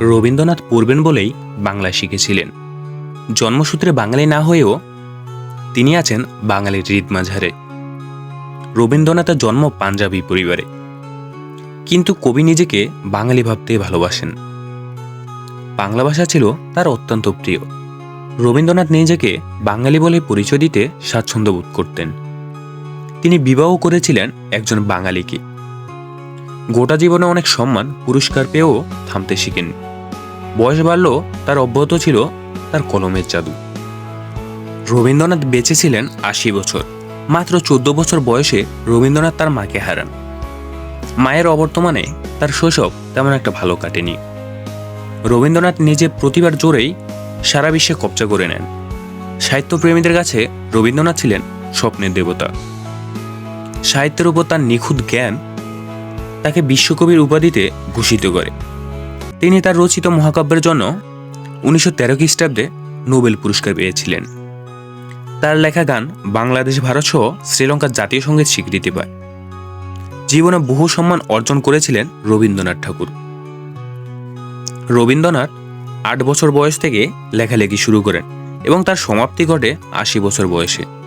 রবীন্দ্রনাথ পড়বেন বলেই বাংলা শিখেছিলেন। জন্মসূত্রে বাঙালি না হয়েও তিনি আছেন বাঙালির হৃদ মাঝারে। রবীন্দ্রনাথের জন্ম পাঞ্জাবি পরিবারে। কিন্তু কবি নিজেকে বাঙালি ভাবতে ভালোবাসেন। বাংলা ভাষা ছিল তার অত্যন্ত প্রিয়। রবীন্দ্রনাথ নিজেকে বাঙালি বলে পরিচয় দিতে স্বাচ্ছন্দ্য বোধ করতেন। তিনি বিবাহ করেছিলেন একজন বাঙালিকে। গোটা জীবনে অনেক সম্মান, পুরস্কার পেয়েও থামতে শিখেন বয়স বাড়লেও তার অব্যাহত ছিল তার কলমের জাদু। রবীন্দ্রনাথ বেঁচে ছিলেন আশি বছর। মাত্র চোদ্দ বছর বয়সে রবীন্দ্রনাথ তার মাকে হারান। মায়ের অবর্তমানে তার শৈশব তেমন একটা ভালো কাটেনি। রবীন্দ্রনাথ নিজে প্রতিবার জোরেই সারা বিশ্বে কবজা করে নেন। সাহিত্যপ্রেমীদের কাছে রবীন্দ্রনাথ ছিলেন স্বপ্নের দেবতা। সাহিত্যের উপর তার নিখুঁত জ্ঞান তাকে বিশ্বকবির উপাধিতে ভূষিত করে। তিনি তার রচিত মহাকাব্যের জন্য উনিশশো তেরো খ্রিস্টাব্দে নোবেল পুরস্কার পেয়েছিলেন। তার লেখা গান বাংলাদেশ, ভারত সহ শ্রীলঙ্কার জাতীয় সংগীত স্বীকৃতি পায়। জীবনে বহু সম্মান অর্জন করেছিলেন রবীন্দ্রনাথ ঠাকুর। রবীন্দ্রনাথ আট বছর বয়স থেকে লেখালেখি শুরু করেন এবং তার সমাপ্তি ঘটে আশি বছর বয়সে।